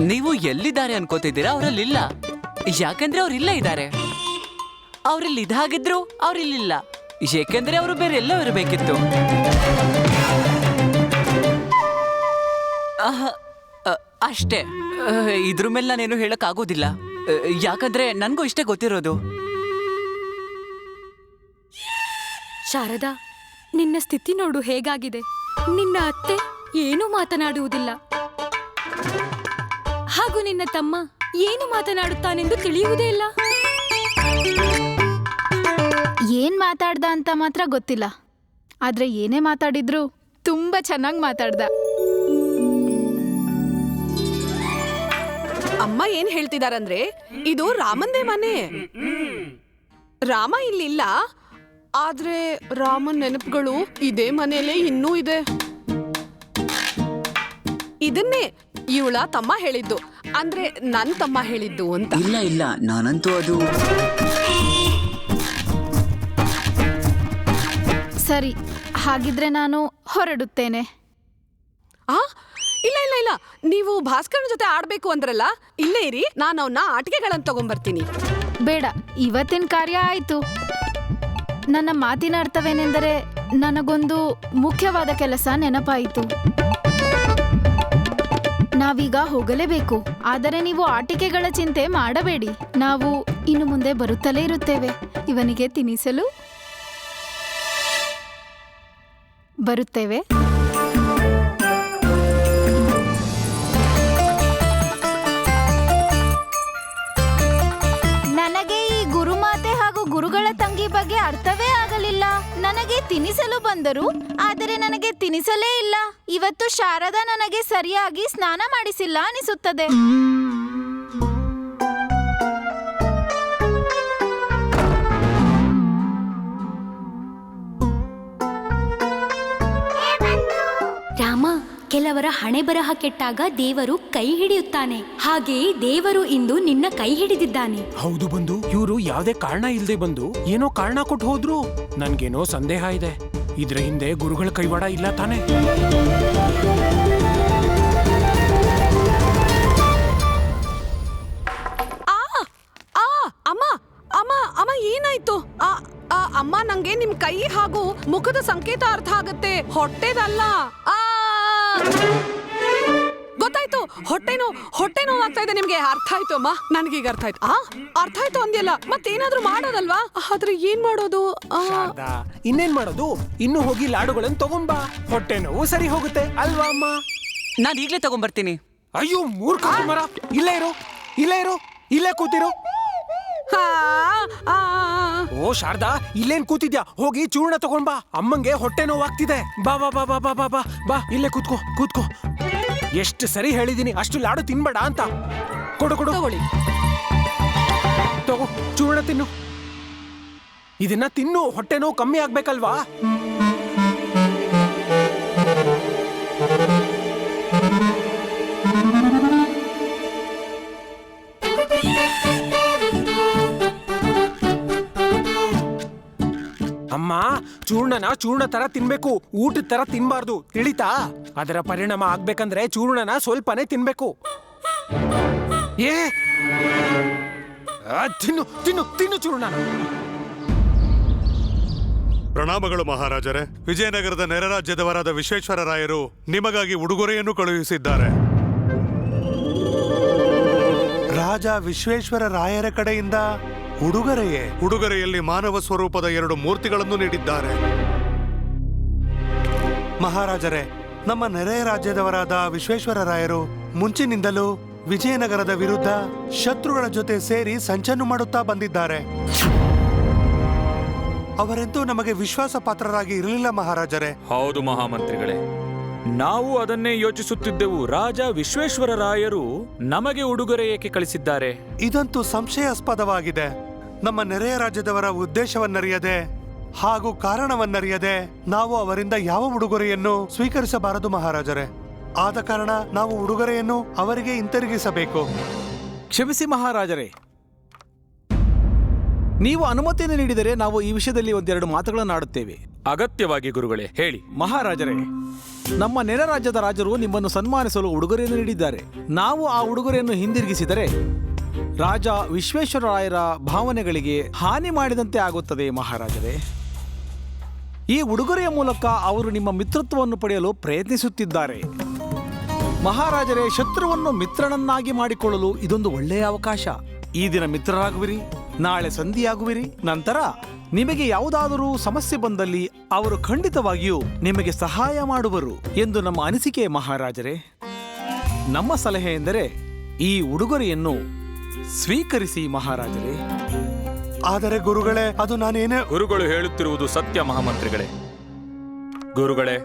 ನೀವು ಎಲ್ಲಿದ್ದಾರೆ ಅನ್ಕೋತಿದ್ದೀರಾ? ಅವರಲ್ಲಿಲ್ಲ. ಯಾಕಂದ್ರೆ ಅವರಿಲ್ಲ ಇದ್ದಾರೆ. ಅವ್ರಲ್ಲಿ ಇದಾಗಿದ್ರು, ಅವರಿಲ್ಲಿಲ್ಲ. ಏಕೆಂದ್ರೆ ಅವರು ಬೇರೆ ಎಲ್ಲೋ ಇರಬೇಕಿತ್ತು. ಅಷ್ಟೇ. ಇದ್ರ ಮೇಲೆ ನಾನೇನು ಹೇಳಕ್ ಆಗೋದಿಲ್ಲ ಯಾಕಂದ್ರೆ ನನ್ಗೂ ಇಷ್ಟೇ ಗೊತ್ತಿರೋದು. ಶಾರದಾ, ನಿನ್ನ ಸ್ಥಿತಿ ನೋಡು ಹೇಗಾಗಿದೆ. ನಿನ್ನ ಅತ್ತೆ ಏನೂ ಮಾತನಾಡುವುದಿಲ್ಲ. ಹಾಗೂ ನಿನ್ನ ತಮ್ಮ ಏನು ಮಾತನಾಡುತ್ತಾನೆಂದು ತಿಳಿಯುವುದೇ ಇಲ್ಲ. ಏನ್ ಮಾತಾಡ್ದ ಅಂತ ಮಾತ್ರ ಗೊತ್ತಿಲ್ಲ. ಆದ್ರೆ ಏನೇ ಮಾತಾಡಿದ್ರು ತುಂಬಾ ಚೆನ್ನಾಗಿ ಮಾತಾಡ್ದ. ಅಮ್ಮ ಏನ್ ಹೇಳ್ತಿದಾರಂದ್ರೆ ಇದು ರಾಮಂದೇ ಮನೆ. ರಾಮ ಇಲ್ಲಿಲ್ಲ ಆದ್ರೆ ರಾಮನ್ ನೆನಪುಗಳು ಇದೇ ಮನೆಯಲ್ಲೇ ಇನ್ನೂ ಇದೆ. ಇದನ್ನೇ ಇವಳ ತಮ್ಮ ಹೇಳಿದ್ದು. ಅಂದ್ರೆ ನನ್ ತಮ್ಮ ಹೇಳಿದ್ದು ಅಂತ. ಇಲ್ಲ ಇಲ್ಲ. ನಾನಂತೂ ಅದು ಸರಿ ಹಾಗಿದ್ರೆ ನಾನು ಹೊರಡುತ್ತೇನೆ. ಆ? ಇಲ್ಲ ಇಲ್ಲ ಇಲ್ಲ. ನೀವು ಭಾಸ್ಕರನ ಜೊತೆ ಆಡ್ಬೇಕು ಅಂದ್ರಲ್ಲ ಇಲ್ಲೇ ಇರಿ. ನಾನು ಅವನ್ನ ಆಟಿಕೆಗಳನ್ನ ತಗೊಂಡ್ಬರ್ತೀನಿ ಬೇಡ ಇವತ್ತಿನ ಕಾರ್ಯ ಆಯ್ತು. ನನ್ನ ಮಾತಿನ ಅರ್ಥವೇನೆಂದರೆ ನನಗೊಂದು ಮುಖ್ಯವಾದ ಕೆಲಸ ನೆನಪಾಯಿತು. ನಾವೀಗ ಹೋಗಲೇಬೇಕು. ಆದರೆ ನೀವು ಆಟಿಕೆಗಳ ಚಿಂತೆ ಮಾಡಬೇಡಿ. ನಾವು ಇನ್ನು ಮುಂದೆ ಬರುತ್ತಲೇ ಇರುತ್ತೇವೆ. ಇವನಿಗೆ ತಿನಿಸಲು ಬರುತ್ತೇವೆ. ತಂಗಿ ಬಗ್ಗೆ ಅರ್ಥವೇ ಆಗಲಿಲ್ಲ. ನನಗೆ ತಿನಿಸಲು ಬಂದರು, ಆದರೆ ನನಗೆ ತಿನಿಸಲೇ ಇಲ್ಲ. ಇವತ್ತು ಶಾರದಾ ನನಗೆ ಸರಿಯಾಗಿ ಸ್ನಾನ ಮಾಡಿಸಿಲ್ಲ ಅನಿಸುತ್ತದೆ. ಕೆಲವರ ಹಣೆ ಬರಹ ಕೆಟ್ಟಾಗ ದೇವರು ಕೈ ಹಿಡಿಯುತ್ತಾನೆ. ಹಾಗೆಯೇ ದೇವರು ಇಂದು ನಿನ್ನ ಕೈ ಹಿಡಿದಿದ್ದಾನೆ. ಹೌದು ಬಂದು ಇವರು ಯಾವ್ದೇ ಕಾರಣ ಇಲ್ಲದೆ ಬಂದು ಏನೋ ಕಾರಣ ಕೊಟ್ಟು ಹೋದ್ರು. ನನ್ಗೇನೋ ಸಂದೇಹ ಇದೆ. ಇದ್ರ ಹಿಂದೆ ಗುರುಗಳ ಕೈವಾಡ ಇಲ್ಲ ತಾನೆ. ಆ ಆ ಅಮ್ಮ ಅಮ್ಮ ಅಮ್ಮ ಏನಾಯ್ತು? ಆ ಆ, ಅಮ್ಮ ನಂಗೆ ನಿಮ್ ಕೈ ಹಾಗೂ ಮುಖದ ಸಂಕೇತ ಅರ್ಥ ಆಗತ್ತೆ. ಹೊಟ್ಟೆದಲ್ಲ. ಗೊತ್ತಾಯ್ತು. ಹೊಟ್ಟೆ ನೋವು ಹೊಟ್ಟೆ ನೋವಾಗ್ತಾ ಇದೆ ನಿಮ್ಗೆ. ಅರ್ಥ ಆಯ್ತು ಅಮ್ಮ. ನನಗೀಗ ಅರ್ಥ ಆಯ್ತು. ಆ ಅರ್ಥ ಆಯ್ತು ಅಂದ್ಯಲ್ಲ. ಮತ್ತೇನಾದ್ರೂ ಮಾಡೋದಲ್ವಾ? ಆದ್ರೆ ಏನ್ ಮಾಡೋದು? ಆ, ಶಾರದಾ ಇನ್ನೇನ್ ಮಾಡೋದು? ಇನ್ನು ಹೋಗಿ ಲಾಡುಗಳನ್ನು ತಗೊಂಬಾ ಹೊಟ್ಟೆ ನೋವು ಸರಿ ಹೋಗುತ್ತೆ. ಅಲ್ವಾ ಅಮ್ಮ? ನಾನು ಈಗಲೇ ತಗೊಂಬರ್ತೀನಿ. ಅಯ್ಯೋ ಮೂರ್ಖ ಮರ ಇಲ್ಲೇ ಇರು. ಇಲ್ಲೇ ಇರು. ಇಲ್ಲೇ ಕೂತಿರು. ಓ ಶಾರದಾ ಇಲ್ಲೇನ್ ಕೂತಿದ್ಯಾ? ಹೋಗಿ ಚೂರ್ಣ ತಗೊಂಡ್ ಬಾ. ಅಮ್ಮಂಗೆ ಹೊಟ್ಟೆ ನೋವಾಗ್ತಿದೆ. ಬಾ ಬಾ ಬಾ ಬಾ ಬಾ ಬಾ ಬಾ ಬಾ ಇಲ್ಲೇ ಕೂತ್ಕೋ ಕೂತ್ಕೋ. ಎಷ್ಟು ಸರಿ ಹೇಳಿದೀನಿ ಅಷ್ಟು ಲಾಡು ತಿನ್ಬೇಡ ಅಂತ. ಕೊಡು ಕೊಡು. ತಗೊಳ್ಳಿ. ತಗೋ ಚೂರ್ಣ ತಿನ್ನು. ಇದನ್ನ ತಿನ್ನು ಹೊಟ್ಟೆ ನೋವು ಕಮ್ಮಿ ಆಗ್ಬೇಕಲ್ವಾ? ಚೂರ್ಣನ ಚೂರ್ಣ ತರ ತಿನ್ಬೇಕು, ಊಟದ ತರ ತಿನ್ಬಾರ್ದು, ತಿಳಿತಾ? ಅದರ ಪರಿಣಾಮ ಆಗ್ಬೇಕಂದ್ರೆ ಚೂರ್ಣನ ಸ್ವಲ್ಪನೇ ತಿನ್ಬೇಕು. ಏ! ತಿನ್ನು ತಿನ್ನು ತಿನ್ನು ಚೂರ್ಣನ ಪ್ರಣಾಮಗಳು ಮಹಾರಾಜರೇ. ವಿಜಯನಗರದ ನೆರೆ ರಾಜ್ಯದವರಾದ ವಿಶ್ವೇಶ್ವರ ರಾಯರು ನಿಮಗಾಗಿ ಉಡುಗೊರೆಯನ್ನು ಕಳುಹಿಸಿದ್ದಾರೆ. ರಾಜ ವಿಶ್ವೇಶ್ವರ ರಾಯರ ಕಡೆಯಿಂದ ಉಡುಗೊರೆಯೇ? ಉಡುಗೊರೆಯಲ್ಲಿ ಮಾನವ ಸ್ವರೂಪದ ಎರಡು ಮೂರ್ತಿಗಳನ್ನು ನೀಡಿದ್ದಾರೆ. ಮಹಾರಾಜರೇ ನಮ್ಮ ನೆರೆಯ ರಾಜ್ಯದವರಾದ ವಿಶ್ವೇಶ್ವರರಾಯರು ಮುಂಚಿನಿಂದಲೂ ವಿಜಯನಗರದ ವಿರುದ್ಧ ಶತ್ರುಗಳ ಜೊತೆ ಸೇರಿ ಸಂಚನ್ನು ಮಾಡುತ್ತಾ ಬಂದಿದ್ದಾರೆ. ಅವರೆಂತೂ ನಮಗೆ ವಿಶ್ವಾಸ ಪಾತ್ರರಾಗಿ ಇರಲಿಲ್ಲ ಮಹಾರಾಜರೇ. ಹೌದು ಮಹಾಮಂತ್ರಿಗಳೇ. ನಾವು ಅದನ್ನೇ ಯೋಚಿಸುತ್ತಿದ್ದೆವು. ರಾಜ ವಿಶ್ವೇಶ್ವರ ರಾಯರು ನಮಗೆ ಉಡುಗೊರೆ ಏಕೆ ಕಳಿಸಿದ್ದಾರೆ? ಇದಂತೂ ಸಂಶಯಾಸ್ಪದವಾಗಿದೆ. ನಮ್ಮ ನೆರೆಯ ರಾಜ್ಯದವರ ಉದ್ದೇಶವನ್ನರಿಯದೆ ಹಾಗೂ ಕಾರಣವನ್ನರಿಯದೆ ನಾವು ಅವರಿಂದ ಯಾವ ಉಡುಗೊರೆಯನ್ನು ಸ್ವೀಕರಿಸಬಾರದು ಮಹಾರಾಜರೇ? ಆದ ಕಾರಣ ನಾವು ಉಡುಗೊರೆಯನ್ನು ಅವರಿಗೆ ಹಿಂತಿರುಗಿಸಬೇಕು. ಕ್ಷಮಿಸಿ ಮಹಾರಾಜರೇ. ನೀವು ಅನುಮತಿಯನ್ನು ನೀಡಿದರೆ ನಾವು ಈ ವಿಷಯದಲ್ಲಿ ಒಂದೆರಡು ಮಾತುಗಳನ್ನು ಆಡುತ್ತೇವೆ. ಅಗತ್ಯವಾಗಿ ಗುರುಗಳೇ ಹೇಳಿ. ಮಹಾರಾಜರೇ ನಮ್ಮ ನೆರೆ ರಾಜ್ಯದ ರಾಜರು ನಿಮ್ಮನ್ನು ಸನ್ಮಾನಿಸಲು ಉಡುಗೊರೆಯನ್ನು ನೀಡಿದ್ದಾರೆ. ನಾವು ಆ ಉಡುಗೊರೆಯನ್ನು ಹಿಂದಿರುಗಿಸಿದರೆ ರಾಜ ವಿಶ್ವೇಶ್ವರರಾಯರ ಭಾವನೆಗಳಿಗೆ ಹಾನಿ ಮಾಡಿದಂತೆ ಆಗುತ್ತದೆ ಮಹಾರಾಜರೇ. ಈ ಉಡುಗೊರೆಯ ಮೂಲಕ ಅವರು ನಿಮ್ಮ ಮಿತ್ರತ್ವವನ್ನು ಪಡೆಯಲು ಪ್ರಯತ್ನಿಸುತ್ತಿದ್ದಾರೆ. ಮಹಾರಾಜರೇ, ಶತ್ರುವನ್ನು ಮಿತ್ರನನ್ನಾಗಿ ಮಾಡಿಕೊಳ್ಳಲು ಇದೊಂದು ಒಳ್ಳೆಯ ಅವಕಾಶ. ಈ ದಿನ ಮಿತ್ರರಾಗುವಿರಿ, ನಾಳೆ ಸಂಧಿಯಾಗುವಿರಿ, ನಂತರ ನಿಮಗೆ ಯಾವುದಾದರೂ ಸಮಸ್ಯೆ ಬಂದಲ್ಲಿ ಅವರು ಖಂಡಿತವಾಗಿಯೂ ನಿಮಗೆ ಸಹಾಯ ಮಾಡುವರು ಎಂದು ನಮ್ಮ ಅನಿಸಿಕೆ ಮಹಾರಾಜರೇ. ನಮ್ಮ ಸಲಹೆ ಎಂದರೆ ಈ ಉಡುಗೊರೆಯನ್ನು ಸ್ವೀಕರಿಸಿ ಮಹಾರಾಜರೇ. ಆದರೆ ಗುರುಗಳೇ ಅದು ನಾನೇನೇ? ಗುರುಗಳು ಹೇಳುತ್ತಿರುವುದು ಸತ್ಯ ಮಹಾಮಂತ್ರಿಗಳೇ. ಗುರುಗಳೇ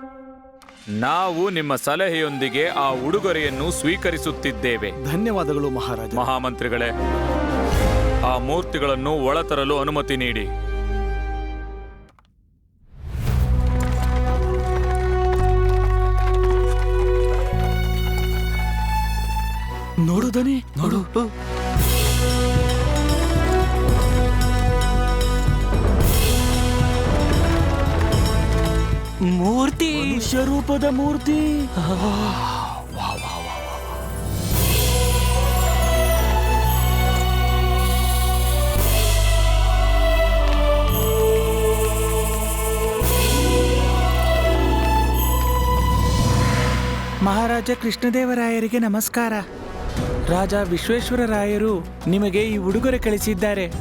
ನಾವು ನಿಮ್ಮ ಸಲಹೆಯೊಂದಿಗೆ ಆ ಉಡುಗೊರೆಯನ್ನು ಸ್ವೀಕರಿಸುತ್ತಿದ್ದೇವೆ. ಧನ್ಯವಾದಗಳು ಮಹಾರಾಜ ಮಹಾಮಂತ್ರಿಗಳೇ ಆ ಮೂರ್ತಿಗಳನ್ನು ಒಳತರಲು ಅನುಮತಿ ನೀಡಿ. ನೋಡುದನೆ ನೋಡು. ಮೂರ್ತಿ ರೂಪದ ಮೂರ್ತಿ. ಮಹಾರಾಜ ಕೃಷ್ಣದೇವರಾಯರಿಗೆ ನಮಸ್ಕಾರ. ರಾಜ ವಿಶ್ವೇಶ್ವರರಾಯರು ನಿಮಗೆ ಈ ಉಡುಗೊರೆ ಕಳಿಸಿದ್ದಾರೆ.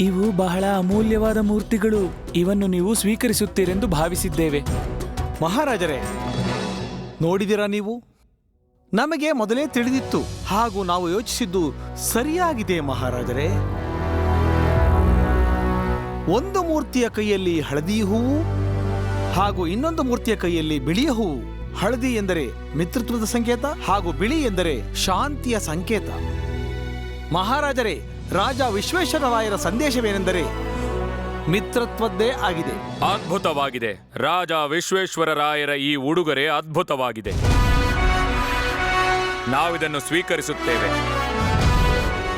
ಇವು ಬಹಳ ಅಮೂಲ್ಯವಾದ ಮೂರ್ತಿಗಳು. ಇವನ್ನು ನೀವು ಸ್ವೀಕರಿಸುತ್ತೀರೆಂದು ಭಾವಿಸಿದ್ದೇವೆ. ಮಹಾರಾಜರೇ, ನೋಡಿದಿರಾ ನೀವು? ನಮಗೆ ಮೊದಲೇ ತಿಳಿದಿತ್ತು. ಹಾಗೂ ನಾವು ಯೋಚಿಸಿದ್ದು ಸರಿಯಾಗಿದೆ ಮಹಾರಾಜರೇ. ಒಂದು ಮೂರ್ತಿಯ ಕೈಯಲ್ಲಿ ಹಳದಿ ಹೂವು, ಹಾಗೂ ಇನ್ನೊಂದು ಮೂರ್ತಿಯ ಕೈಯಲ್ಲಿ ಬಿಳಿಯ ಹೂವು. ಹಳದಿ ಎಂದರೆ ಮಿತ್ರತ್ವದ ಸಂಕೇತ, ಹಾಗೂ ಬಿಳಿ ಎಂದರೆ ಶಾಂತಿಯ ಸಂಕೇತ. ಮಹಾರಾಜರೇ, ರಾಜ ವಿಶ್ವೇಶ್ವರರಾಯರ ಸಂದೇಶವೇನೆಂದರೆ ಮಿತ್ರತ್ವದ್ದೇ ಆಗಿದೆ. ಅದ್ಭುತವಾಗಿದೆ. ರಾಜ ವಿಶ್ವೇಶ್ವರರಾಯರ ಈ ಉಡುಗೊರೆ ಅದ್ಭುತವಾಗಿದೆ. ನಾವಿದನ್ನು ಸ್ವೀಕರಿಸುತ್ತೇವೆ.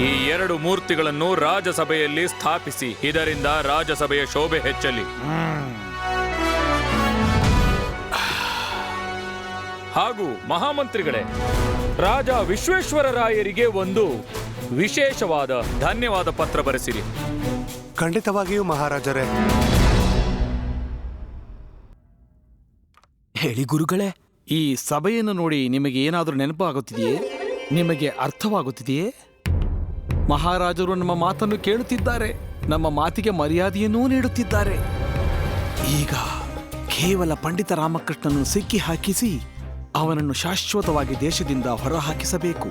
ಈ ಎರಡು ಮೂರ್ತಿಗಳನ್ನು ರಾಜಸಭೆಯಲ್ಲಿ ಸ್ಥಾಪಿಸಿ, ಇದರಿಂದ ರಾಜಸಭೆಯ ಶೋಭೆ ಹೆಚ್ಚಲಿ. ಹಾಗೂ ಮಹಾಮಂತ್ರಿಗಳೇ, ರಾಜ ವಿಶ್ವೇಶ್ವರರಾಯರಿಗೆ ಒಂದು ವಿಶೇಷವಾದ ಧನ್ಯವಾದ ಪತ್ರ ಬರೆಸಿರಿ. ಖಂಡಿತವಾಗಿಯೂ ಮಹಾರಾಜರೇ. ಹೇಳಿ ಗುರುಗಳೇ, ಈ ಸಭೆಯನ್ನು ನೋಡಿ ನಿಮಗೆ ಏನಾದರೂ ನೆನಪಾಗುತ್ತಿದೆಯೇ? ನಿಮಗೆ ಅರ್ಥವಾಗುತ್ತಿದೆಯೇ? ಮಹಾರಾಜರು ನಮ್ಮ ಮಾತನ್ನು ಕೇಳುತ್ತಿದ್ದಾರೆ, ನಮ್ಮ ಮಾತಿಗೆ ಮರ್ಯಾದೆಯನ್ನೂ ನೀಡುತ್ತಿದ್ದಾರೆ. ಈಗ ಕೇವಲ ಪಂಡಿತ ರಾಮಕೃಷ್ಣನನ್ನು ಸಿಕ್ಕಿ ಹಾಕಿಸಿ, ಅವನನ್ನು ಶಾಶ್ವತವಾಗಿ ದೇಶದಿಂದ ಹೊರಹಾಕಿಸಬೇಕು.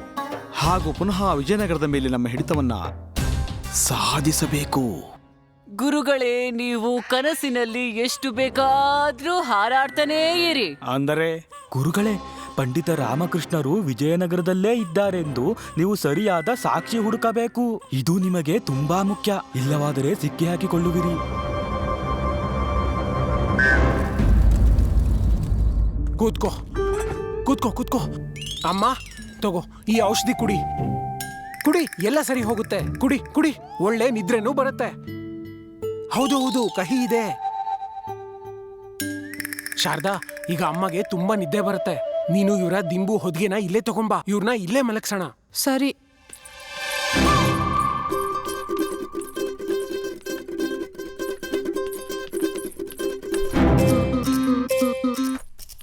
ಹಾಗೂ ಪುನಃ ವಿಜಯನಗರದ ಮೇಲೆ ನಮ್ಮ ಹಿಡಿತವನ್ನ ಸಾಧಿಸಬೇಕು. ಗುರುಗಳೇ ನೀವು ಕನಸಿನಲ್ಲಿ ಎಷ್ಟು ಬೇಕಾದ್ರೂ ಹಾರಾಡ್ತಾನೇ ಇರಿ. ಅಂದರೆ ಗುರುಗಳೇ ಪಂಡಿತ ರಾಮಕೃಷ್ಣರು ವಿಜಯನಗರದಲ್ಲೇ ಇದ್ದಾರೆಂದು ನೀವು ಸರಿಯಾದ ಸಾಕ್ಷಿ ಹುಡುಕಬೇಕು. ಇದು ನಿಮಗೆ ತುಂಬಾ ಮುಖ್ಯ. ಇಲ್ಲವಾದರೆ ಸಿಕ್ಕಿ ಹಾಕಿಕೊಳ್ಳುವಿರಿ. ಕೂತ್ಕೋ. ಕೂತ್ಕೋ ಕೂತ್ಕೋ. ಅಮ್ಮ ತಗೋ ಈ ಔಷಧಿ ಕುಡಿ. ಕುಡಿ ಎಲ್ಲ ಸರಿ ಹೋಗುತ್ತೆ. ಕುಡಿ ಕುಡಿ. ಒಳ್ಳೆ ನಿದ್ರೆನೂ ಬರುತ್ತೆ. ಹೌದು ಹೌದು ಕಹಿ ಇದೆ. ಶಾರದಾ ಈಗ ಅಮ್ಮಗೆ ತುಂಬಾ ನಿದ್ದೆ ಬರುತ್ತೆ. ನೀನು ಇವರ ದಿಂಬು ಹೊದ್ಗೆನ ಇಲ್ಲೇ ತಗೊಂಬಾ. ಇವ್ರನ್ನ ಇಲ್ಲೇ ಮಲಗ್ಸೋಣ. ಸರಿ.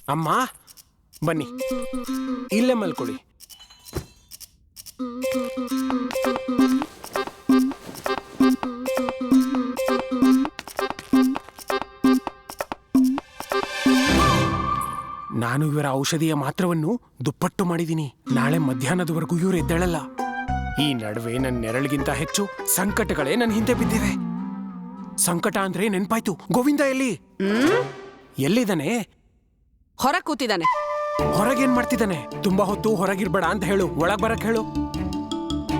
ಅಮ್ಮ ಬನ್ನಿ. ಇಲ್ಲೇ ಮಲ್ಕೊಳ್ಳಿ. ನಾನು ಇವರ ಔಷಧಿಯ ಮಾತ್ರವನ್ನು ದುಪ್ಪಟ್ಟು ಮಾಡಿದ್ದೀನಿ. ನಾಳೆ ಮಧ್ಯಾಹ್ನದವರೆಗೂ ಇವರು ಎದ್ದೇಳಲ್ಲ. ಈ ನಡುವೆ ನನ್ನ ನೆರಳಿಗಿಂತ ಹೆಚ್ಚು ಸಂಕಟಗಳೇ ನನ್ನ ಹಿಂದೆ ಬಿದ್ದಿವೆ. ಸಂಕಟ ಅಂದ್ರೆ ನೆನ್ಪಾಯ್ತು. ಗೋವಿಂದ ಎಲ್ಲಿ? ಎಲ್ಲಿದ್ದಾನೆ? ಹೊರ ಕೂತಿದ್ದಾನೆ. ಹೊರಗೇನ್ ಮಾಡ್ತಿದ್ದಾನೆ? ತುಂಬಾ ಹೊತ್ತು ಹೊರಗಿರ್ಬೇಡ ಅಂತ ಹೇಳು. ಒಳಗ್ ಬರಕ್ ಹೇಳು.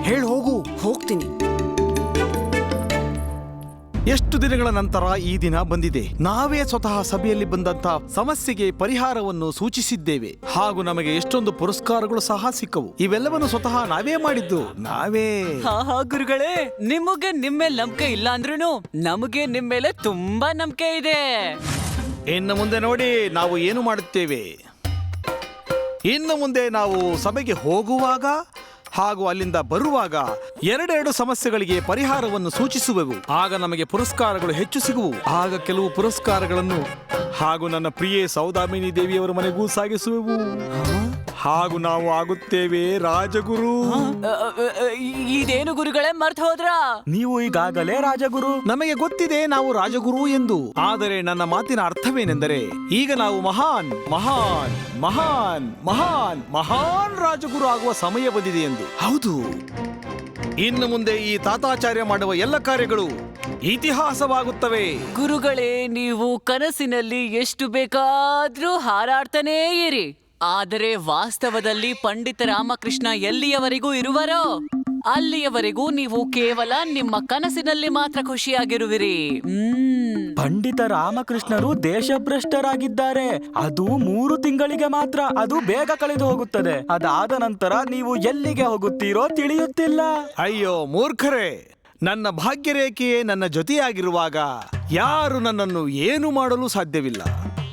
ಹೇಳು ಹೋಗು. ಹೋಗ್ತೀನಿ. ಎಷ್ಟು ದಿನಗಳ ನಂತರ ಈ ದಿನ ಬಂದಿದೆ? ನಾವೇ ಸ್ವತಃ ಸಭೆಯಲ್ಲಿ ಬಂದಂತಹ ಸಮಸ್ಯೆಗೆ ಪರಿಹಾರವನ್ನು ಸೂಚಿಸಿದ್ದೇವೆ. ಹಾಗೂ ನಮಗೆ ಎಷ್ಟೊಂದು ಪುರಸ್ಕಾರಗಳು ಸಹ ಸಿಕ್ಕವು. ಇವೆಲ್ಲವನ್ನು ಸ್ವತಃ ನಾವೇ ಮಾಡಿದ್ದು. ನಾವೇ. ಹಾ ಹಾ ಗುರುಗಳೇ ನಿಮಗೆ ನಿಮ್ಮೇಲೆ ನಂಬಿಕೆ ಇಲ್ಲ ಅಂದ್ರೂ ನಮಗೆ ನಿಮ್ಮ ಮೇಲೆ ತುಂಬಾ ನಂಬಿಕೆ ಇದೆ. ಇನ್ನು ಮುಂದೆ ನೋಡಿ ನಾವು ಏನು ಮಾಡುತ್ತೇವೆ? ಇನ್ನು ಮುಂದೆ ನಾವು ಸಭೆಗೆ ಹೋಗುವಾಗ ಹಾಗೂ ಅಲ್ಲಿಂದ ಬರುವಾಗ ಎರಡೆರಡು ಸಮಸ್ಯೆಗಳಿಗೆ ಪರಿಹಾರವನ್ನು ಸೂಚಿಸುವೆವು. ಆಗ ನಮಗೆ ಪುರಸ್ಕಾರಗಳು ಹೆಚ್ಚು ಸಿಗುವು. ಆಗ ಕೆಲವು ಪುರಸ್ಕಾರಗಳನ್ನು ಹಾಗೂ ನನ್ನ ಪ್ರಿಯೆ ಸೌದಾಮಿನಿ ದೇವಿಯವರ ಮನೆಗೂ ಸಾಗಿಸುವೆವು. ಹಾಗೂ ನಾವು ಆಗುತ್ತೇವೆ ರಾಜಗುರು. ಇದೇನು ಗುರುಗಳೇ ಮರ್ತು ಹೋದ್ರ? ನೀವು ಈಗಾಗಲೇ ರಾಜಗುರು. ನಮಗೆ ಗೊತ್ತಿದೆ ನಾವು ರಾಜಗುರು ಎಂದು. ಆದರೆ ನನ್ನ ಮಾತಿನ ಅರ್ಥವೇನೆಂದರೆ ಈಗ ನಾವು ಮಹಾನ್ ಮಹಾನ್ ಮಹಾನ್ ಮಹಾನ್ ಮಹಾನ್ ರಾಜಗುರು ಆಗುವ ಸಮಯ ಬಂದಿದೆ ಎಂದು. ಹೌದು. ಇನ್ನು ಮುಂದೆ ಈ ತಾತಾಚಾರ್ಯ ಮಾಡುವ ಎಲ್ಲ ಕಾರ್ಯಗಳು ಇತಿಹಾಸವಾಗುತ್ತವೆ. ಗುರುಗಳೇ ನೀವು ಕನಸಿನಲ್ಲಿ ಎಷ್ಟು ಬೇಕಾದ್ರೂ ಹಾರಾಡ್ತಾನೇ ಇರಿ. ಆದರೆ ವಾಸ್ತವದಲ್ಲಿ ಪಂಡಿತ ರಾಮಕೃಷ್ಣ ಎಲ್ಲಿಯವರೆಗೂ ಇರುವರೋ ಅಲ್ಲಿಯವರೆಗೂ ನೀವು ಕೇವಲ ನಿಮ್ಮ ಕನಸಿನಲ್ಲಿ ಮಾತ್ರ ಖುಷಿಯಾಗಿರುವಿರಿ. ಹ್ಮ್. ಪಂಡಿತ ರಾಮಕೃಷ್ಣರು ದೇಶಭ್ರಷ್ಟರಾಗಿದ್ದಾರೆ. ಅದು ಮೂರು ತಿಂಗಳಿಗೆ ಮಾತ್ರ ಅದು ಬೇಗ ಕಳೆದು ಹೋಗುತ್ತದೆ. ಅದಾದ ನಂತರ ನೀವು ಎಲ್ಲಿಗೆ ಹೋಗುತ್ತೀರೋ ತಿಳಿಯುತ್ತಿಲ್ಲ. ಅಯ್ಯೋ ಮೂರ್ಖರೇ ನನ್ನ ಭಾಗ್ಯರೇಖೆಯೇ ನನ್ನ ಜೊತೆಯಾಗಿರುವಾಗ ಯಾರು ನನ್ನನ್ನು ಏನು ಮಾಡಲು ಸಾಧ್ಯವಿಲ್ಲ.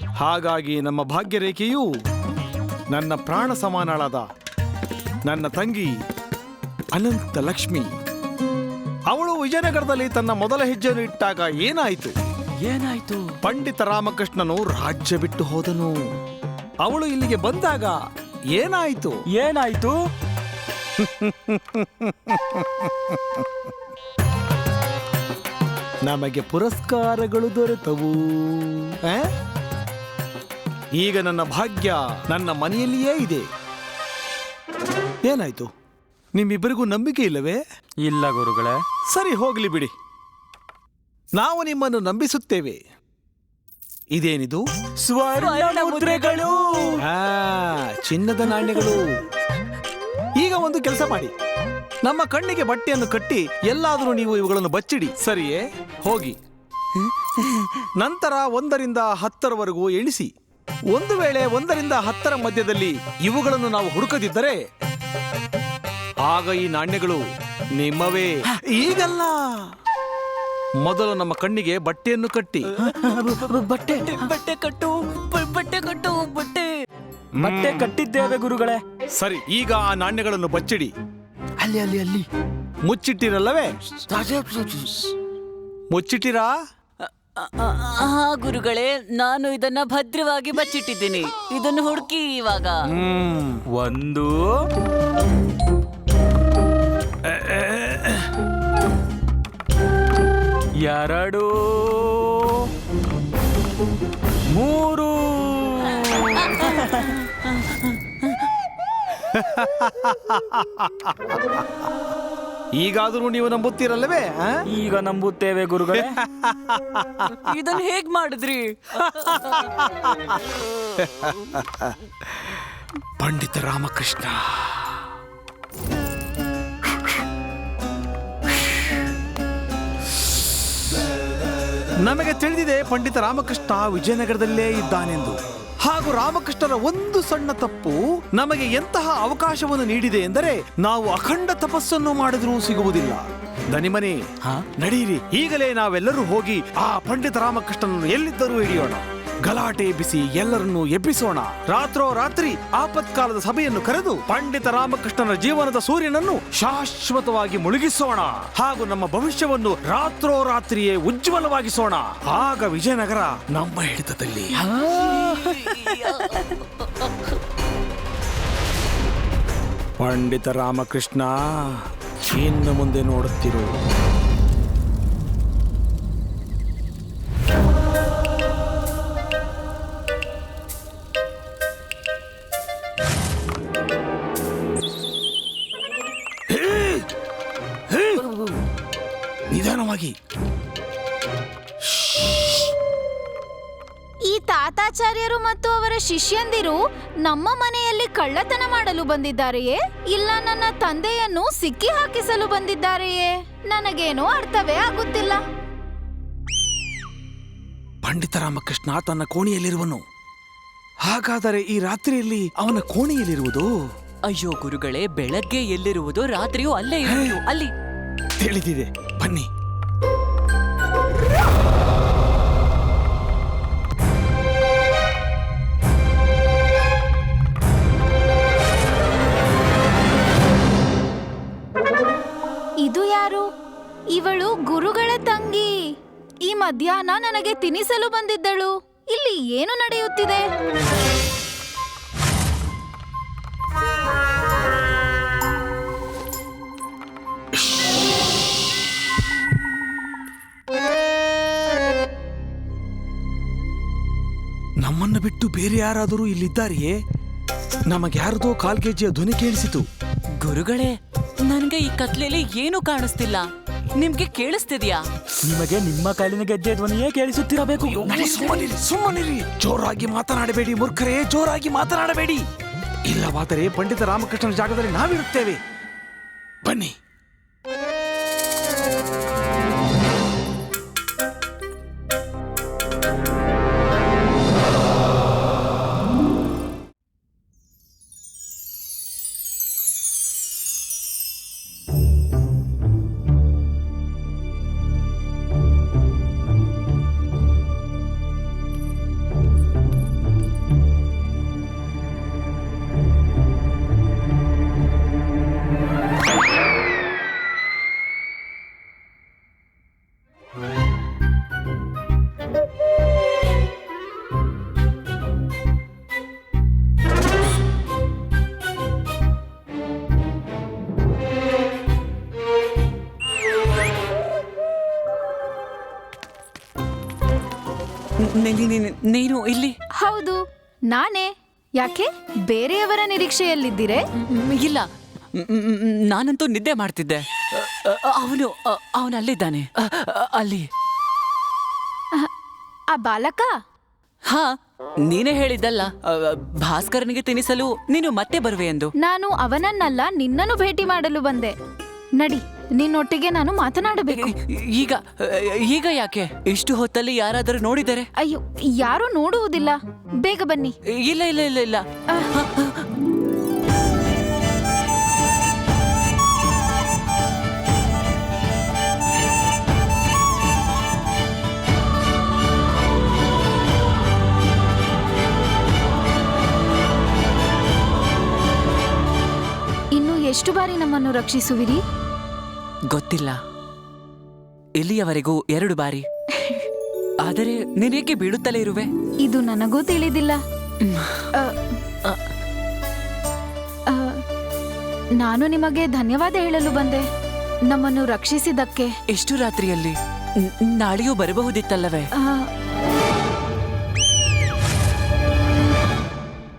ಹಾಗಾಗಿ ನಮ್ಮ ಭಾಗ್ಯರೇಖೆಯು ನನ್ನ ಪ್ರಾಣ ಸಮಾನಳಾದ ನನ್ನ ತಂಗಿ ಅನಂತ ಲಕ್ಷ್ಮಿ. ಅವಳು ವಿಜಯನಗರದಲ್ಲಿ ತನ್ನ ಮೊದಲ ಹೆಜ್ಜೆಯನ್ನು ಇಟ್ಟಾಗ ಏನಾಯಿತು? ಏನಾಯ್ತು? ಪಂಡಿತ ರಾಮಕೃಷ್ಣನು ರಾಜ್ಯ ಬಿಟ್ಟು ಹೋದನು. ಅವಳು ಇಲ್ಲಿಗೆ ಬಂದಾಗ ಏನಾಯಿತು? ಏನಾಯ್ತು? ನಮಗೆ ಪುರಸ್ಕಾರಗಳು ದೊರೆತವು? ಈಗ ನನ್ನ ಭಾಗ್ಯ ನನ್ನ ಮನೆಯಲ್ಲಿಯೇ ಇದೆ. ಏನಾಯ್ತು? ನಿಮ್ಮಿಬ್ಬರಿಗೂ ನಂಬಿಕೆ ಇಲ್ಲವೇ? ಇಲ್ಲ ಗುರುಗಳೇ. ಸರಿ ಹೋಗ್ಲಿ ಬಿಡಿ. ನಾವು ನಿಮ್ಮನ್ನು ನಂಬಿಸುತ್ತೇವೆ. ಇದೇನಿದು? ಸ್ವರ್ಣ ಮುದ್ರೆಗಳು. ಆ ಚಿನ್ನದ ನಾಣ್ಯಗಳು. ಈಗ ಒಂದು ಕೆಲಸ ಮಾಡಿ. ನಮ್ಮ ಕಣ್ಣಿಗೆ ಬಟ್ಟೆಯನ್ನು ಕಟ್ಟಿ ಎಲ್ಲಾದರೂ ನೀವು ಇವುಗಳನ್ನು ಬಚ್ಚಿಡಿ. ಸರಿಯೇ? ಹೋಗಿ. ನಂತರ ಒಂದರಿಂದ ಹತ್ತರವರೆಗೂ ಎಣಿಸಿ. ಒಂದು ವೇಳೆ ಒಂದರಿಂದ ಹತ್ತರ ಮಧ್ಯದಲ್ಲಿ ಇವುಗಳನ್ನು ನಾವು ಹುಡುಕದಿದ್ದರೆ ಆಗ ಈ ನಾಣ್ಯಗಳು ನಿಮ್ಮವೇ. ಈಗಲ್ಲ. ಮೊದಲು ನಮ್ಮ ಕಣ್ಣಿಗೆ ಬಟ್ಟೆಯನ್ನು ಕಟ್ಟಿ. ಬಟ್ಟೆ. ಬಟ್ಟೆ ಕಟ್ಟು ಬಟ್ಟೆ ಕಟ್ಟು ಬಟ್ಟೆ. ಬಟ್ಟೆ ಕಟ್ಟಿದ್ದೇವೆ ಗುರುಗಳೇ. ಸರಿ ಈಗ ಆ ನಾಣ್ಯಗಳನ್ನು ಬಚ್ಚಿಡಿ. ಅಲ್ಲಿ ಅಲ್ಲಿ ಅಲ್ಲಿ. ಮುಚ್ಚಿಟ್ಟಿರಲ್ಲವೇ? ಮುಚ್ಚಿಟ್ಟಿರಾ? ಗುರುಗಳೇ ನಾನು ಇದನ್ನ ಭದ್ರವಾಗಿ ಬಚ್ಚಿಟ್ಟಿದ್ದೀನಿ. ಇದನ್ನು ಹುಡುಕಿ ಇವಾಗ. ಹ್ಮ್ ಒಂದು. ಎರಡು. ಮೂರು. ಈಗಾದರೂ ನೀವು ನಂಬುತ್ತೀರಲ್ಲವೇ ಆ? ಈಗ ನಂಬುತ್ತೇವೆ ಗುರುಗಳೇ. ಇದನ್ನು ಹೇಗ್ ಮಾಡಿದ್ರಿ? ಪಂಡಿತ ರಾಮಕೃಷ್ಣ. ನಮಗೆ ತಿಳಿದಿದೆ ಪಂಡಿತ ರಾಮಕೃಷ್ಣ ವಿಜಯನಗರದಲ್ಲೇ ಇದ್ದಾನೆಂದು. ಹಾಗೂ ರಾಮಕೃಷ್ಣರ ಒಂದು ಸಣ್ಣ ತಪ್ಪು ನಮಗೆ ಎಂತಹ ಅವಕಾಶವನ್ನು ನೀಡಿದೆ ಎಂದರೆ ನಾವು ಅಖಂಡ ತಪಸ್ಸನ್ನು ಮಾಡಿದ್ರೂ ಸಿಗುವುದಿಲ್ಲ. ದನಿಮನೆ ನಡೆಯಿರಿ ಈಗಲೇ ನಾವೆಲ್ಲರೂ ಹೋಗಿ ಆ ಪಂಡಿತ ರಾಮಕೃಷ್ಣನನ್ನು ಎಲ್ಲಿದ್ದರೂ ಹಿಡಿಯೋಣ. ಗಲಾಟೆ ಬಿಸಿ ಎಲ್ಲರನ್ನೂ ಎಬ್ಬಿಸೋಣ. ರಾತ್ರೋ ರಾತ್ರಿ ಆಪತ್ಕಾಲದ ಸಭೆಯನ್ನು ಕರೆದು ಪಂಡಿತ ರಾಮಕೃಷ್ಣನ ಜೀವನದ ಸೂರ್ಯನನ್ನು ಶಾಶ್ವತವಾಗಿ ಮುಳುಗಿಸೋಣ. ಹಾಗೂ ನಮ್ಮ ಭವಿಷ್ಯವನ್ನು ರಾತ್ರೋ ರಾತ್ರಿಯೇ ಉಜ್ವಲವಾಗಿಸೋಣ. ಆಗ ವಿಜಯನಗರ ನಮ್ಮ ಹಿಡಿತದಲ್ಲಿ. ಪಂಡಿತ ರಾಮಕೃಷ್ಣ ಇನ್ನು ಮುಂದೆ ನೋಡುತ್ತಿರು. ತಾತಾಚಾರ್ಯರು ಮತ್ತು ಅವರ ಶಿಷ್ಯಂದಿರು ನಮ್ಮ ಮನೆಯಲ್ಲಿ ಕಳ್ಳತನ ಮಾಡಲು ಬಂದಿದ್ದಾರೆಯೇ? ಇಲ್ಲ ನನ್ನ ತಂದೆಯನ್ನು ಸಿಕ್ಕಿ ಹಾಕಿಸಲು ಬಂದಿದ್ದಾರೆಯೇ? ನನಗೇನೋ ಅರ್ಥವೇ ಆಗುತ್ತಿಲ್ಲ. ಪಂಡಿತ ರಾಮಕೃಷ್ಣ ತನ್ನ ಕೋಣೆಯಲ್ಲಿರುವನು. ಹಾಗಾದರೆ ಈ ರಾತ್ರಿಯಲ್ಲಿ ಅವನ ಕೋಣೆಯಲ್ಲಿರುವುದು? ಅಯ್ಯೋ ಗುರುಗಳೇ ಬೆಳಗ್ಗೆ ಎಲ್ಲಿರುವುದು? ರಾತ್ರಿಯೂ ಅಲ್ಲೇ ಇರುವುದು. ಅಲ್ಲಿ ತಿಳಿದಿದೆ. ಬನ್ನಿ. ಇದು ಯಾರು? ಇವಳು ಗುರುಗಳ ತಂಗಿ. ಈ ಮಧ್ಯಾಹ್ನ ನನಗೆ ತಿನಿಸಲು ಬಂದಿದ್ದಳು. ಇಲ್ಲಿ ಏನು ನಡೆಯುತ್ತಿದೆ? ನಮ್ಮನ್ನು ಬಿಟ್ಟು ಬೇರೆ ಯಾರಾದರೂ ಇಲ್ಲಿದ್ದಾರೆಯೇ? ನಮಗ್ಯಾರದೋ ಕಾಲ್ ಕೆಜಿಯ ಧ್ವನಿ ಕೇಳಿಸಿತು. ಗುರುಗಳೇ ನನ್ಗೆ ಈ ಕತ್ಲೆಯಲ್ಲಿ ಏನೂ ಕಾಣಿಸ್ತಿಲ್ಲ. ನಿಮ್ಗೆ ಕೇಳಿಸ್ತಿದ್ಯಾ? ನಿಮಗೆ ನಿಮ್ಮ ಕಾಲಿನ ಗೆಜ್ಜೆ ಧ್ವನಿಯೇ ಕೇಳಿಸುತ್ತಿರಬೇಕು. ಸುಮ್ಮನಿರಿ ಸುಮ್ಮನಿರಿ. ಜೋರಾಗಿ ಮಾತನಾಡಬೇಡಿ ಮೂರ್ಖರೇ ಜೋರಾಗಿ ಮಾತನಾಡಬೇಡಿ. ಇಲ್ಲವಾದರೆ ಪಂಡಿತ ರಾಮಕೃಷ್ಣನ ಜಾಗದಲ್ಲಿ ನಾವಿರುತ್ತೇವೆ. ಬನ್ನಿ. ನೀನು ಇಲ್ಲಿ. ಹೌದು ನಾನೇ. ಯಾಕೆ? ಬೇರೆಯವರ ನಿರೀಕ್ಷೆಯಲ್ಲಿದ್ದೀರೆ? ಇಲ್ಲ. ನಾನಂತೂ ನಿದ್ದೆ ಮಾಡ್ತಿದ್ದೆ. ಅವನು ಅವನು ಅಲ್ಲಿದ್ದಾನೆ. ಅಲ್ಲಿ. ಆ ಬಾಲಕ? ಹಾ ನೀನೇ ಹೇಳಿದ್ದಲ್ಲ. ಭಾಸ್ಕರನಿಗೆ ತಿನಿಸಲು ನೀನು ಮತ್ತೆ ಬರುವೆ ಎಂದು. ನಾನು ಅವನನ್ನಲ್ಲ ನಿನ್ನನ್ನು ಭೇಟಿ ಮಾಡಲು ಬಂದೆ. ನಡಿ. ನಿನ್ನೊಟ್ಟಿಗೆ ನಾನು ಮಾತನಾಡಬೇಕು. ಈಗ ಈಗ ಯಾಕೆ? ಇಷ್ಟು ಹೊತ್ತಲ್ಲಿ ಯಾರಾದರೂ ನೋಡಿದರೆ ಅಯ್ಯೋ ಯಾರೂ ನೋಡುವುದಿಲ್ಲ. ಬೇಗ ಬನ್ನಿ. ಇಲ್ಲ ಇಲ್ಲ ಇಲ್ಲ ಇಲ್ಲ. ಇನ್ನು ಎಷ್ಟು ಬಾರಿ ನಮ್ಮನ್ನು ರಕ್ಷಿಸುವಿರಿ? ಗೊತ್ತಿಲ್ಲ. ಇಲ್ಲಿಯವರೆಗೂ ಎರಡು ಬಾರಿ. ಆದರೆ ನೀನೇಕೆ ಬೀಳುತ್ತಲೇ ಇರುವೆ? ಇದು ನನಗೂ ತಿಳಿದಿಲ್ಲ. ಅ, ಅ. ಅ, ನಾನು ನಿಮಗೆ ಧನ್ಯವಾದ ಹೇಳಲು ಬಂದೆ. ನಮ್ಮನ್ನು ರಕ್ಷಿಸಿದ್ದಕ್ಕೆ. ಎಷ್ಟು ರಾತ್ರಿಯಲ್ಲಿ? ನ್- ನಾಳೆಯೂ ಬರಬಹುದಿತ್ತಲ್ಲವೇ? ಆ,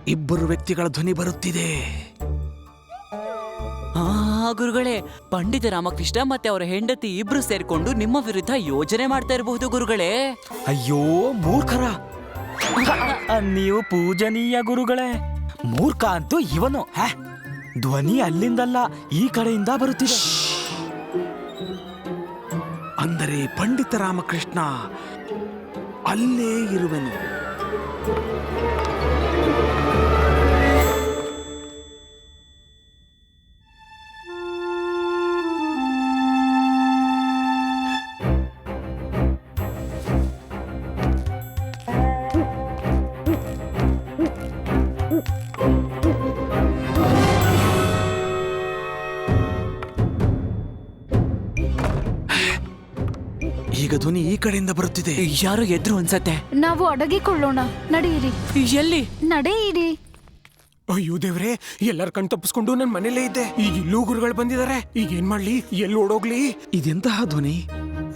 ಇಬ್ಬರು ವ್ಯಕ್ತಿಗಳ ಧ್ವನಿ ಬರುತ್ತಿದೆ. ಗುರುಗಳೇ, ಪಂಡಿತ ರಾಮಕೃಷ್ಣ ಮತ್ತೆ ಅವರ ಹೆಂಡತಿ ಇಬ್ರು ಸೇರ್ಕೊಂಡು ನಿಮ್ಮ ವಿರುದ್ಧ ಯೋಜನೆ ಮಾಡ್ತಾ ಇರಬಹುದು ಗುರುಗಳೇ. ಅಯ್ಯೋ, ಮೂರ್ಖರ. ನೀವು ಪೂಜನೀಯ ಗುರುಗಳೇ. ಮೂರ್ಖ ಅಂತೂ ಇವನು? ಧ್ವನಿ ಅಲ್ಲಿಂದಲ್ಲ ಈ ಕಡೆಯಿಂದ ಬರುತ್ತಿದೆ. ಅಂದರೆ ಪಂಡಿತ ರಾಮಕೃಷ್ಣ, ಅಲ್ಲೇ ಇರುವೆನು. ಈಗ ಧ್ವನಿ ಈ ಕಡೆಯಿಂದ ಬರುತ್ತಿದೆ. ಯಾರು ಎದ್ರು ಅನ್ಸತ್ತೆ? ನಾವು ಅಡಗಿಕೊಳ್ಳೋಣ. ನಡೆಯಿರಿ. ಎಲ್ಲಿ? ನಡೆಯಿರಿ. ಅಯ್ಯೋ ದೇವ್ರೆ ಎಲ್ಲರ ಕಣ್ ತಪ್ಪಿಸ್ಕೊಂಡು ನನ್ ಮನೇಲೇ ಇದ್ದೆ. ಈಗ ಇಲ್ಲೂ ಗುರುಗಳು ಬಂದಿದ್ದಾರೆ ಈಗ ಏನ್ ಮಾಡ್ಲಿ? ಎಲ್ಲಿ ಓಡೋಗ್ಲಿ? ಇದೆಂತಹ ಧ್ವನಿ?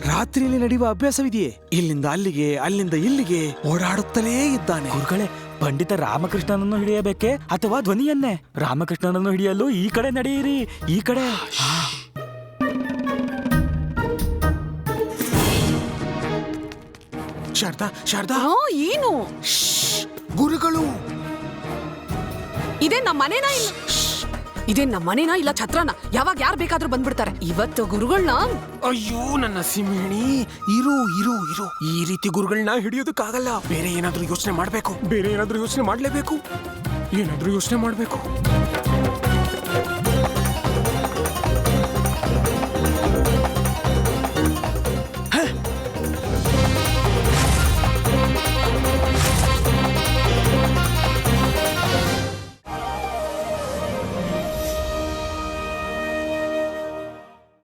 ರಾತ್ರಿಯಲ್ಲಿ ನಡೆಯುವ ಅಭ್ಯಾಸವಿದೆಯೇ? ಇಲ್ಲಿಂದ ಅಲ್ಲಿಗೆ ಅಲ್ಲಿಂದ ಇಲ್ಲಿಗೆ ಓಡಾಡುತ್ತಲೇ ಇದ್ದಾನೆ. ಗುರುಗಳೇ ಪಂಡಿತ ರಾಮಕೃಷ್ಣನನ್ನು ಹಿಡಿಯಬೇಕೆ ಅಥವಾ ಧ್ವನಿಯನ್ನೇ? ರಾಮಕೃಷ್ಣನನ್ನು ಹಿಡಿಯಲು ಈ ಕಡೆ ನಡೆಯಿರಿ ಈ ಕಡೆ. ಶಾರದಾ ಶಾರದಾ. ಆ, ಏನು? ಗುರುಗಳು. ಇದೇ ನಮ್ಮ ಮನೆನಾ ಇಲ್ಲ? ಇದೇ ನಮ್ಮ ಮನೇನಾ ಇಲ್ಲ ಛತ್ರನ? ಯಾವಾಗ ಯಾರು ಬೇಕಾದ್ರೂ ಬಂದ್ಬಿಡ್ತಾರೆ. ಇವತ್ತು ಗುರುಗಳನ್ನ ಅಯ್ಯೋ ನನ್ನ ಸಿಂಹಿಣಿ. ಇರು ಇರು ಇರು. ಈ ರೀತಿ ಗುರುಗಳನ್ನ ಹಿಡಿಯೋದಕ್ಕಾಗಲ್ಲ. ಬೇರೆ ಏನಾದ್ರೂ ಯೋಚನೆ ಮಾಡಬೇಕು. ಬೇರೆ ಏನಾದ್ರೂ ಯೋಚನೆ ಮಾಡಲೇಬೇಕು. ಏನಾದ್ರೂ ಯೋಚನೆ ಮಾಡ್ಬೇಕು.